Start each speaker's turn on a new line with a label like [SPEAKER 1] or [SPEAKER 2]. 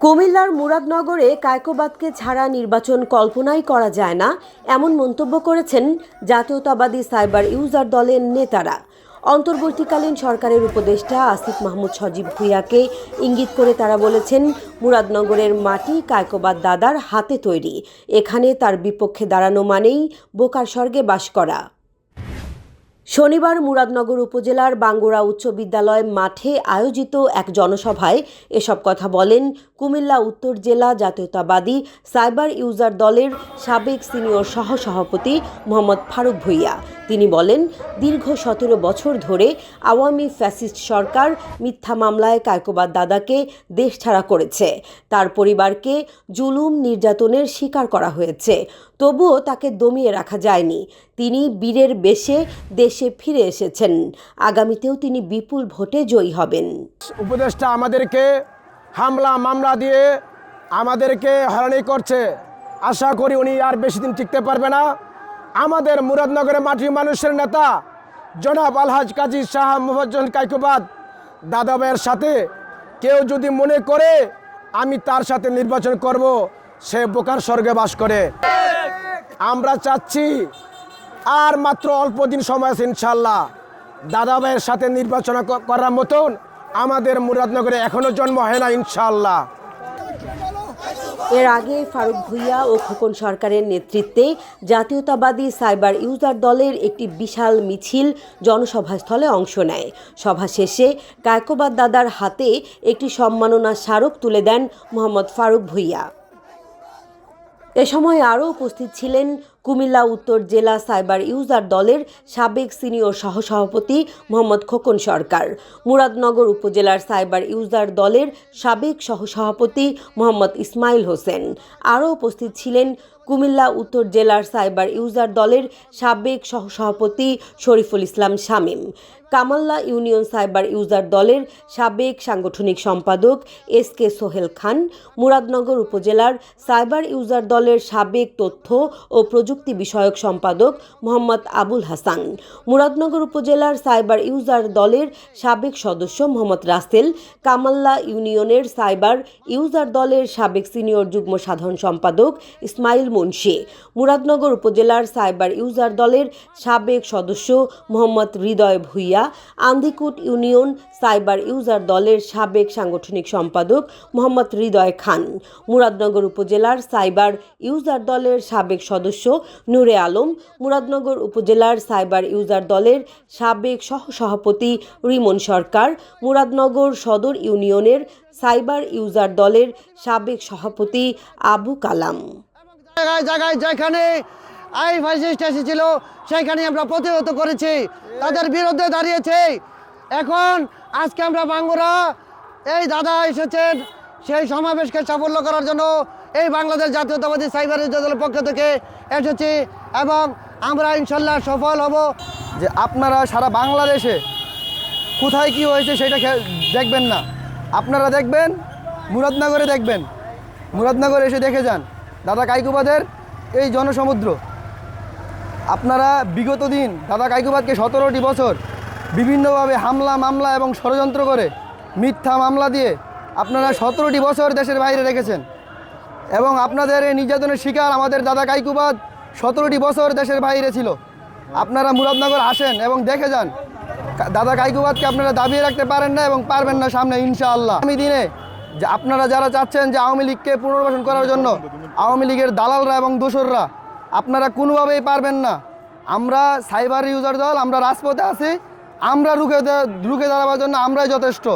[SPEAKER 1] কুমিল্লার মুরাদনগরে কায়কোবাদকে ছাড়া নির্বাচন কল্পনাই করা যায় না, এমন মন্তব্য করেছেন জাতীয়তাবাদী সাইবার ইউজার দলের নেতারা। অন্তর্বর্তীকালীন সরকারের উপদেষ্টা আসিফ মাহমুদ সজীব ভুইয়াকে ইঙ্গিত করে তারা বলেছেন, মুরাদনগরের মাটি কায়কোবাদ দাদার হাতে তৈরি। এখানে তার বিপক্ষে দাঁড়ানো মানেই বোকার স্বর্গে বাস করা। শনিবার মুরাদনগর উপজেলার বাঙ্গুড়া উচ্চ বিদ্যালয় মাঠে আয়োজিত এক জনসভায় এসব কথা বলেন কুমিল্লা উত্তর জেলা জাতীয়তাবাদী সাইবার ইউজার দলের সাবেক সিনিয়র সহ সভাপতি মোহাম্মদ ফারুক ভুইয়া। তিনি বলেন, দীর্ঘ সতেরো বছর ধরে আওয়ামী ফ্যাসিস্ট সরকার মিথ্যা মামলায় কায়কোবাদ দাদাকে দেশ ছাড়া করেছে। তার পরিবারকে জুলুম নির্যাতনের শিকার করা হয়েছে। তবুও তাকে দমিয়ে রাখা যায়নি। তিনি বীরের বেশে দেশে ফিরে এসেছেন। আগামীতেও তিনি বিপুল ভোটে জয়ী হবেন।
[SPEAKER 2] উপদেষ্টা আমাদেরকে হামলা, মামলা দিয়ে আমাদেরকে হয়রানি করছে। আশা করি উনি আর বেশি দিন টিকতে পারবে না। আমাদের মুরাদনগরের মাটির মানুষের নেতা জনাব আলহাজ কাজী শাহ মুফজ্জল কাইকুবাদ দাদা ভাইয়ের সাথে কেউ যদি মনে করে আমি তার সাথে নির্বাচন করব, সে বোকার স্বর্গে বাস করে। আমরা চাচ্ছি আর মাত্র অল্প দিন সময় আছে ইনশাল্লাহ দাদা ভাইয়ের সাথে নির্বাচন করার মতন আমাদের মুরাদনগরে এখনও জন্ম হয় না ইনশাল্লাহ
[SPEAKER 1] এর আগে ফারুক ভুইয়া ও খোকন সরকারের নেতৃত্বে জাতীয়তাবাদী সাইবার ইউজার দলের একটি বিশাল মিছিল জনসভাস্থলে অংশ নেয়। সভা শেষে কায়কোবাদ দাদার হাতে একটি সম্মাননা স্মারক তুলে দেন মোহাম্মদ ফারুক ভুইয়া। এ সময় আরও উপস্থিত ছিলেন কুমিল্লা উত্তর জেলা সাইবার ইউজার দলের সাবেক সিনিয়র সহসভাপতি মোহাম্মদ খোকন সরকার। মুরাদনগর উপজেলার সাইবার ইউজার দলের সাবেক সহসভাপতি মোহাম্মদ ইসমাইল হোসেন। আরও উপস্থিত ছিলেন কুমিল্লা উত্তর জেলার সাইবার ইউজার দলের সাবেক সহসভাপতি Shariful Islam Shamim. Kamalla union cyber user দলের সাবেক সাংগঠনিক সম্পাদক এস কে সোহেল খান। মুরাদনগর উপজেলার সাইবার ইউজার দলের সাবেক তথ্য ও প্রযুক্তি বিষয়ক সম্পাদক মোহাম্মদ আবুল হাসান। মুরাদনগর উপজেলার সাইবার ইউজার দলের সাবেক সদস্য মোহাম্মদ রাসেল, কামাল্লা ইউনিয়নের সাইবার ইউজার দলের সাবেক সিনিয়র যুগ্ম সাধারণ সম্পাদক ইসমাইল মুন্সি। মুরাদনগর উপজেলার সাইবার ইউজার দলের সাবেক সদস্য Mohammad Hridoy Bhuiya Andikut union cyber user দলের সাবেক সাংগঠনিক সম্পাদক মোহাম্মদ হৃদয় খান। মুরাদনগর উপজেলার সাইবার ইউজার দলের সাবেক সদস্য নূরে আলম, মুরাদনগর উপজেলার সাইবার ইউজার দলের সাবেক সহসভাপতি রিমন সরকার, মুরাদনগর সদর ইউনিয়নের সাইবার ইউজার দলের সাবেক সভাপতি আবু কালাম।
[SPEAKER 3] জায়গায় যেখানে আই ফ্যাসিস্ট এসেছিল, সেখানে আমরা প্রতিহত করেছি। তাদের বিরুদ্ধে দাঁড়িয়েছি। এখন আজকে আমরা বাঙ্গুরা, এই দাদা এসেছেন, সেই সমাবেশকে সাফল্য করার জন্য এই বাংলাদেশ জাতীয়তাবাদী সাইবার দলের পক্ষ থেকে এসেছি এবং আমরা ইনশাল্লাহ সফল হব।
[SPEAKER 4] যে আপনারা সারা বাংলাদেশে কোথায় কি হয়েছে সেটা দেখবেন না। আপনারা দেখবেন, মুরাদনগরে দেখবেন। মুরাদনগরে এসে দেখে যান। দাদা কাইকুবাদের এই জনসমুদ্র। আপনারা বিগত দিন দাদা কাইকুবাদকে সতেরোটি বছর বিভিন্নভাবে হামলা, মামলা এবং ষড়যন্ত্র করে মিথ্যা মামলা দিয়ে আপনারা সতেরোটি বছর দেশের বাইরে রেখেছেন। এবং আপনাদের এই নির্যাতনের শিকার আমাদের দাদা কাইকুবাদ সতেরোটি বছর দেশের বাইরে ছিল। আপনারা মুরাদনগর আসেন এবং দেখে যান। দাদা কাইকুবাদকে আপনারা দাবিয়ে রাখতে পারেন না এবং পারবেন না সামনে, ইনশাআল্লাহ। আগামী দিনে যে আপনারা যারা চাচ্ছেন যে আওয়ামী লীগকে পুনর্বাসন করার জন্য আওয়ামী লীগের দালালরা এবং দোসররা আপনারা কোনোভাবেই পারবেন না। আমরা সাইবার ইউজার দল, আমরা রাজপথে আছি, আমরা রুখে রুখে দাঁড়াবার জন্য আমরাই যথেষ্ট।